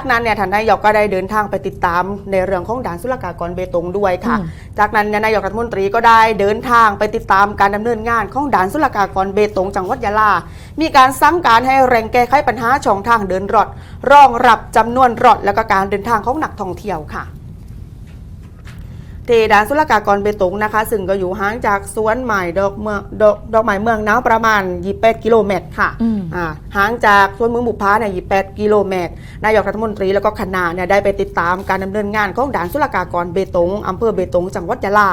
จากนั้นเนี่ยท่านนายกก็ได้เดินทางไปติดตามในเรื่องของด่านศุลกากรเบตงด้วยค่ะอืมจากนั้นเนี่ยนายกรัฐมนตรีก็ได้เดินทางไปติดตามการดำเนินงานของด่านศุลกากรเบตงจังหวัดยะลา มีการสั่งการให้แรงแก้ไขปัญหาช่องทางเดินรถรองรับจำนวนรถแล้วก็การเดินทางของนักท่องเที่ยวค่ะเท ด่านศุลกากรเบตงนะคะ ซึ่งก็อยู่ห่างจากสวนใหม่ดอกเมืองดอกดอกไม้เมืองน้าวประมาณ 28 กิโลเมตรค่ะอืมอ่าห่างจากสวนเมืองบุพาเนี่ย28 กิโลเมตร นายกรัฐมนตรีแล้วก็คณะเนี่ยได้ไปติดตามการดำเนินงานของด่านศุลกากรเบตงอำเภอเบตงจังหวัดยะลา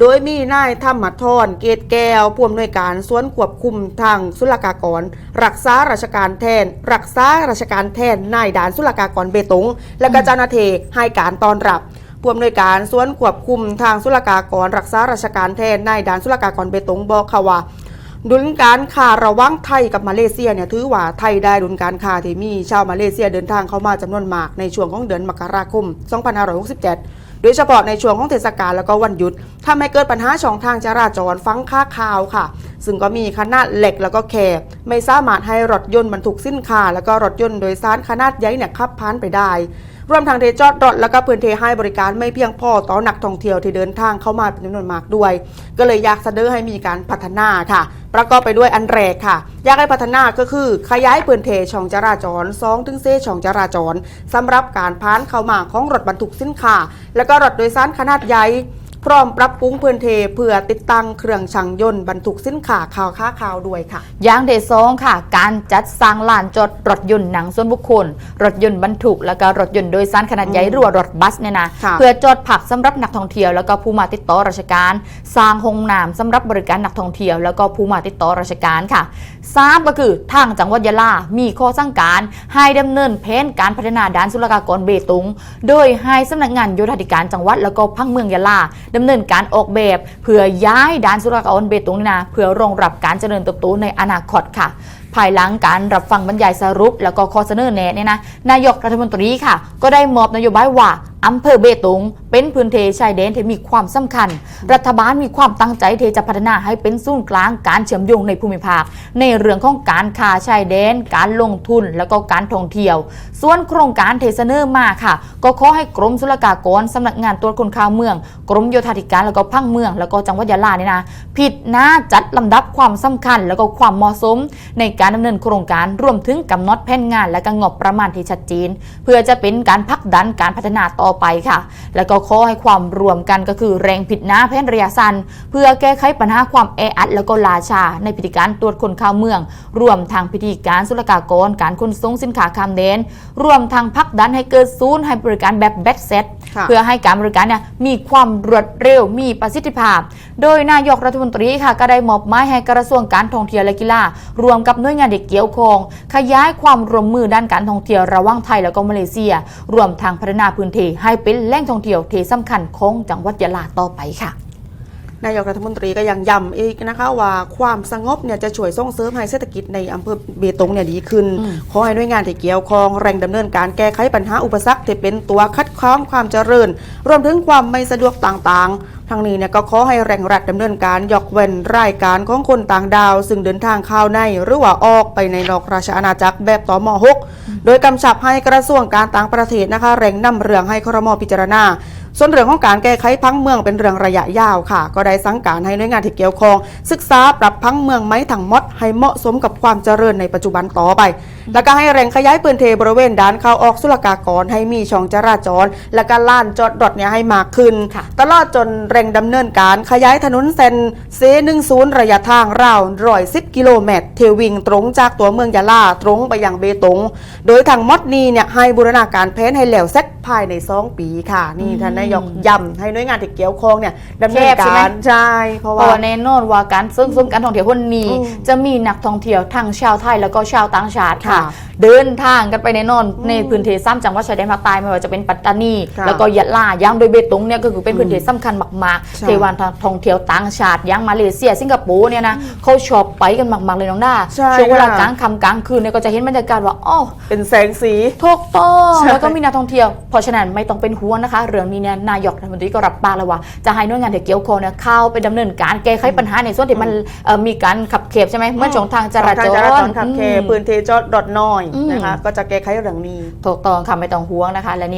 โดยมีนายธรรมทรเกตแก้วผู้อำนวยการสวนควบคุมทางศุลกากร รักษาราชการแทน รักษาราชการแทนนายด่านศุลกากรเบตง และก็เจ้าหน้าที่ให้การต้อนรับ ผู้อำนวยการสวนควบคุมทางศุลกากร รักษาราชการแทนนายด่านศุลกากรเบตงบอกค่ะว่าดุลการค้าระหว่างไทยกับมาเลเซียเนี่ยถือว่าไทยได้ดุลการค้าที่มีชาวมาเลเซียเดินทางเข้ามาจำนวนมากในช่วงของเดือนมกราคม 2567 โดยเฉพาะในช่วงของเทศกาลแล้วก็วันหยุดทำให้เกิดปัญหาช่องทางจราจรฟังค่าข่าวค่ะ ซึ่งก็มีขนาดเหล็กแล้วก็แคบไม่สามารถให้รถยนต์บรรทุกสินค้าแล้วก็รถยนต์โดยสารขนาดใหญ่เนี่ยขับผ่านไปได้รวมทั้งเทจอดรถแล้วก็พื้นที่ให้บริการไม่เพียงพอต่อนักท่องเที่ยวที่เดินทางเข้ามาเป็นจำนวนมากด้วย ก็เลยอยากเสนอให้มีการพัฒนาค่ะ ประกอบไปด้วยอันแรกค่ะ อยากให้พัฒนาก็คือ ขยายพื้นเทช่องจราจร2ถึงเซช่องจราจรสำหรับการพานเข้ามาของรถบรรทุกสินค้าและก็รถโดยสารขนาดใหญ่ พร้อมปรับปรุงพื้นที่เพื่อติดตั้งเครื่องช่างยนต์บรรทุกสินค้าข่าวค้าข่าวด้วยค่ะอย่างที่สองค่ะ การจัดสร้างลานจอดรถยนต์หนังส่วนบุคคล รถยนต์บรรทุกแล้วก็รถยนต์โดยสารขนาดใหญ่หรือว่ารถบัสเนี่ยนะค่ะเพื่อจอดผักสำหรับนักท่องเที่ยวแล้วก็ผู้มาติดต่อราชการ สร้างห้องน้ำสำหรับบริการนักท่องเที่ยวแล้วก็ผู้มาติดต่อราชการค่ะสามก็คือทางจังหวัดยะลา มีข้อสั่งการ ให้ดำเนินแผนการพัฒนาด้านศุลกากรเบตง โดยให้สำนักงานโยธาธิการจังหวัดแล้วก็พังเมืองยะลาดำเนินการออกแบบเพื่อย้ายด่านสุรากรเบตงนาเพื่อรองรับการเจริญเติบโตในอนาคตค่ะ ภายหลังการรับฟังบรรยายสรุป แล้วก็ข้อเสนอแนะเนี่ยนะนายกรัฐมนตรีค่ะ ก็ได้มอบนโยบายว่าอำเภอเบตง เป็นพื้นที่ชายแดนที่มีความสำคัญ รัฐบาลมีความตั้งใจที่จะพัฒนาให้เป็นศูนย์กลางการเชื่อมโยงในภูมิภาค ในเรื่องของการค้าชายแดน การลงทุนแล้วก็การท่องเที่ยว ส่วนโครงการเทเสนอร์มาค่ะ ก็ขอให้กรมศุลกากรสำนักงานตรวจคนเข้าเมือง กรมโยธาธิการแล้วก็พังเมือง แล้วก็จังหวัดยะลาเนี่ยนะผิดหน้าจัดลำดับความสำคัญ แล้วก็ความเหมาะสม ในการดำเนินโครงการรวมถึงกำหนดแผนงาน และก็งบประมาณที่ชัดเจนเพื่อจะเป็นการพักดันการพัฒนาต่อไปค่ะ แล้วก็ขอให้ความรวมกันก็คือแรงผิดน้าแผนระยะสั้นเพื่อแก้ไขปัญหาความแออัดแล้วก็ลาชา ในพิธีการตรวจคนเข้าเมือง รวมทางพิธีการสุลกากรการขนส่งสินค้าข้ามแดนรวมทางพักดันให้เกิดศูนย์ให้บริการแบบแบ็กเซต เพื่อให้การบริการเนี่ยมีความรวดเร็วมีประสิทธิภาพ โดยนายกรัฐมนตรีค่ะก็ได้มอบหมายให้กระทรวงการท่องเที่ยวและกีฬารวมกับหน่วยงานเด็กเกี่ยวข้องขยายความร่วมมือด้านการท่องเที่ยวระหว่างไทยแล้วก็มาเลเซีย รวมทางพัฒนาพื้นที่ให้เป็นแหล่งท่องเที่ยวที่สำคัญของจังหวัดยะลาต่อไปค่ะ นายกรัฐมนตรีก็ยังย้ำอีกนะคะว่าความสงบเนี่ยจะช่วยส่งเสริมให้เศรษฐกิจในอำเภอเบตงเนี่ยดีขึ้นอืมขอให้หน่วยงานที่เกี่ยวข้องแรงดำเนินการแก้ไขปัญหาอุปสรรคที่เป็นตัวคัดค้านความเจริญ รวมถึงความไม่สะดวกต่างๆ ทั้งนี้เนี่ยก็ขอให้แรงรัฐดำเนินการยกเว้นรายการของคนต่างดาว ซึ่งเดินทางเข้าในหรือว่าออกไปในนอกราชอาณาจักรแบบต่อม6โดยกำชับให้กระทรวงการต่างประเทศนะคะแรงนำเรื่องให้ครมพิจารณา ส่วนเรื่องของการแก้ไขพังเมืองเป็นเรื่องระยะยาวค่ะ ก็ได้สั่งการให้หน่วยงานที่เกี่ยวข้อง ศึกษาปรับพังเมืองไม้ถังมด ให้เหมาะสมกับความเจริญในปัจจุบันต่อไป แล้วก็ให้แรงขยายพื้นที่บริเวณด้านเข้าออกสุลกากรให้มีช่องจราจร และก็ล้านจอดรถเนี่ยให้มากขึ้นค่ะตลอดจนแรงดำเนินการขยายถนนเส้นเซ10ระยะทางราวร้อยสิบกิโลเมตร เทวิ่งตรงจากตัวเมืองยะลาตรงไปยังเบตง โดยทางมดนี้เนี่ยให้บูรณาการแผนให้แล้วเสร็จภายในสองปีค่ะนี่ท่านนายกย้ำให้หน่วยงานที่เกี่ยวข้องเนี่ยดำเนินแคบใช่ไหม การใช่เพราะเพว่า ราะว่าแน่นอนว่าการซึ่งซึ่งการท่องเที่ยวคนนี้ อืมจะมีนักท่องเที่ยวทั้งชาวไทยแล้วก็ชาวต่างชาติค่ะ ค่ะเดินทางกันไปแน่นอนในพื้นที่ซ้ำจังหวัดชายแดนภาคใต้ไม่ว่าจะเป็นปัตตานี ค่ะแล้วก็ยะลาย่างโดยเบตงเนี่ยก็คือเป็นพื้นที่สำคัญมากใช่ ๆเทวันท่องเที่ยวต่างชาติย่างมาเลเซีย สิงคโปร์เนี่ยนะเขาชอบไปกันมากๆเลยน้องด้าใช่ช่วงเวลาค่ะกลางค่ำกลางคืนเนี่ยก็จะเห็นบรรยากาศว่าอ๋อเป็นแสงสี ถูกต้องใช่แล้วก็มีนักท่องเที่ยว เพราะฉะนั้นไม่ต้องเป็นห่วงนะคะ เรื่องนี้เนี่ยเนี่ยนายกรัฐมนตรีก็รับปากแล้วว่าจะให้หน่วยงานที่เกี่ยวข้องเนี่ยเข้าไปดำเนินการแก้ไขปัญหาในส่วนที่มันเอ่อมีการขับเขบใช่ไหมเมื่อช่องทางจราจทางรจราจรขับเคอืม พื้นที่จอดรถน้อยอืม นะคะก็จะแก้ไขเรื่องนี้ ถูกต้องค่ะไม่ต้องห่วงนะคะ และนี่